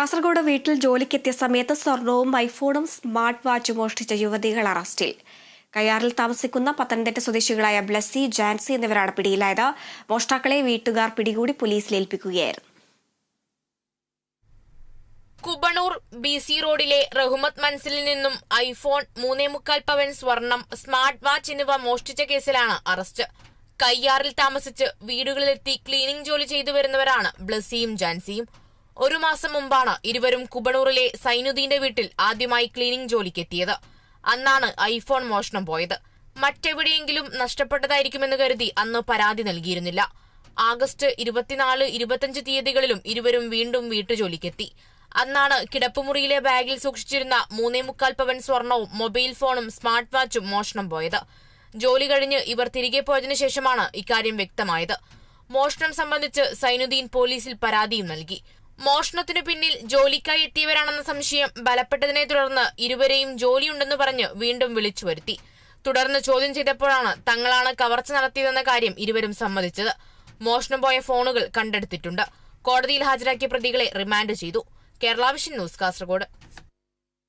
കാസർഗോഡ് വീട്ടിൽ ജോലിക്കെത്തിയ സമയത്ത് സ്വർണവും ഐഫോണും സ്മാർട്ട് വാച്ചും മോഷ്ടിച്ച യുവതികൾ അറസ്റ്റിൽ. കയ്യാറിൽ താമസിക്കുന്ന പത്തനംതിട്ട സ്വദേശികളായ ബ്ലസ്സി ജാൻസി എന്നിവരാണ് പിടിയിലായത്. മോഷ്ടാക്കളെ വീട്ടുകാർ പിടികൂടി പോലീസിൽ ഏൽപ്പിക്കുകയായിരുന്നു. കുബണൂർ ബി സി റോഡിലെ റഹ്മത് മൻസിലിൽ നിന്നും ഐഫോൺ മൂന്നേ മുക്കാൽ പവൻ സ്വർണം സ്മാർട്ട് വാച്ച് എന്നിവ മോഷ്ടിച്ച കേസിലാണ് അറസ്റ്റ്. കയ്യാറിൽ താമസിച്ച് വീടുകളിലെത്തി ക്ലീനിംഗ് ജോലി ചെയ്തു വരുന്നവരാണ് ബ്ലസ്സിയും ജാൻസിയും. ഒരു മാസം മുമ്പാണ് ഇരുവരും കുബണൂറിലെ സൈനുദ്ദീന്റെ വീട്ടിൽ ആദ്യമായി ക്ലീനിംഗ് ജോലിക്കെത്തിയത്. അന്നാണ് ഐഫോൺ മോഷണം പോയത്. മറ്റെവിടെയെങ്കിലും നഷ്ടപ്പെട്ടതായിരിക്കുമെന്ന് കരുതി അന്ന് പരാതി നൽകിയിരുന്നില്ല. ആഗസ്റ്റ് ഇരുപത്തിനാല് ഇരുപത്തിയഞ്ച് തീയതികളിലും ഇരുവരും വീണ്ടും വീട്ടുജോലിക്കെത്തി. അന്നാണ് കിടപ്പുമുറിയിലെ ബാഗിൽ സൂക്ഷിച്ചിരുന്ന മൂന്നേ മുക്കാൽ പവൻ സ്വർണവും മൊബൈൽ ഫോണും സ്മാർട്ട് വാച്ചും മോഷണം പോയത്. ജോലി കഴിഞ്ഞ് ഇവർ തിരികെ പോയതിനു ശേഷമാണ് ഇക്കാര്യം വ്യക്തമായത്. മോഷണം സംബന്ധിച്ച് സൈനുദ്ദീൻ പോലീസിൽ പരാതിയും നൽകി. മോഷണത്തിനു പിന്നിൽ ജോലിക്കായി എത്തിയവരാണെന്ന സംശയം ബലപ്പെട്ടതിനെ തുടർന്ന് ഇരുവരെയും ജോലിയുണ്ടെന്ന് പറഞ്ഞ് വീണ്ടും വിളിച്ചു വരുത്തി. തുടർന്ന് ചോദ്യം ചെയ്തപ്പോഴാണ് തങ്ങളാണ് കവർച്ച നടത്തിയതെന്ന കാര്യം ഇരുവരും സമ്മതിച്ചത്. മോഷണം പോയ ഫോണുകൾ കണ്ടെടുത്തിട്ടുണ്ട്. കോടതിയിൽ ഹാജരാക്കിയ പ്രതികളെ റിമാൻഡ് ചെയ്തു. കേരളാവിഷൻ ന്യൂസ് കാസർഗോഡ്.